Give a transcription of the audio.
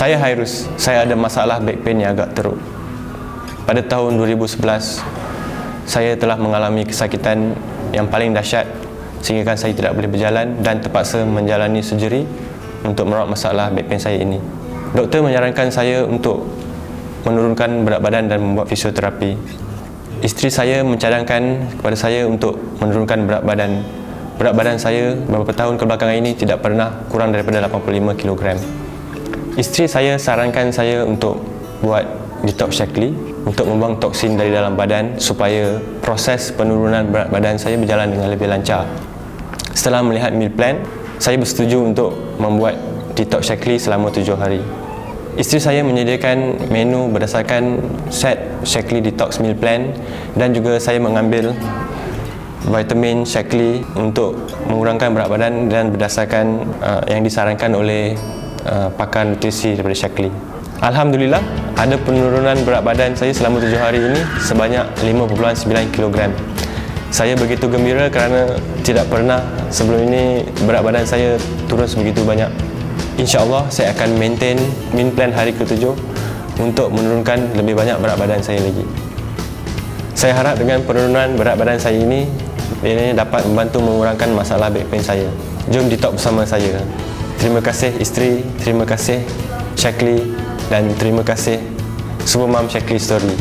Saya Hairus, saya ada masalah back pain yang agak teruk. Pada tahun 2011, saya telah mengalami kesakitan yang paling dahsyat sehingga saya tidak boleh berjalan dan terpaksa menjalani surgery untuk merawat masalah back pain saya ini. Doktor menyarankan saya untuk menurunkan berat badan dan membuat fisioterapi. Isteri saya mencadangkan kepada saya untuk menurunkan berat badan. Berat badan saya beberapa tahun kebelakangan ini tidak pernah kurang daripada 85 kg. Isteri saya sarankan saya untuk buat detox Shaklee untuk membuang toksin dari dalam badan supaya proses penurunan berat badan saya berjalan dengan lebih lancar. Setelah melihat meal plan, saya bersetuju untuk membuat detox Shaklee selama tujuh hari. Isteri saya menyediakan menu berdasarkan set Shaklee Detox Meal Plan dan juga saya mengambil vitamin Shaklee untuk mengurangkan berat badan dan berdasarkan uh, yang disarankan oleh uh, pakar nutrisi daripada Shaklee. Alhamdulillah, ada penurunan berat badan saya selama tujuh hari ini sebanyak 5.9 kg. Saya begitu gembira kerana tidak pernah sebelum ini berat badan saya turun sebegitu banyak. InsyaAllah saya akan maintain meal plan hari ke-7 untuk menurunkan lebih banyak berat badan saya lagi. Saya harap dengan penurunan berat badan saya ini ini dapat membantu mengurangkan masalah back pain saya. Jom detox bersama saya. Terima kasih isteri, terima kasih Shaklee dan terima kasih Supermom Shaklee Story.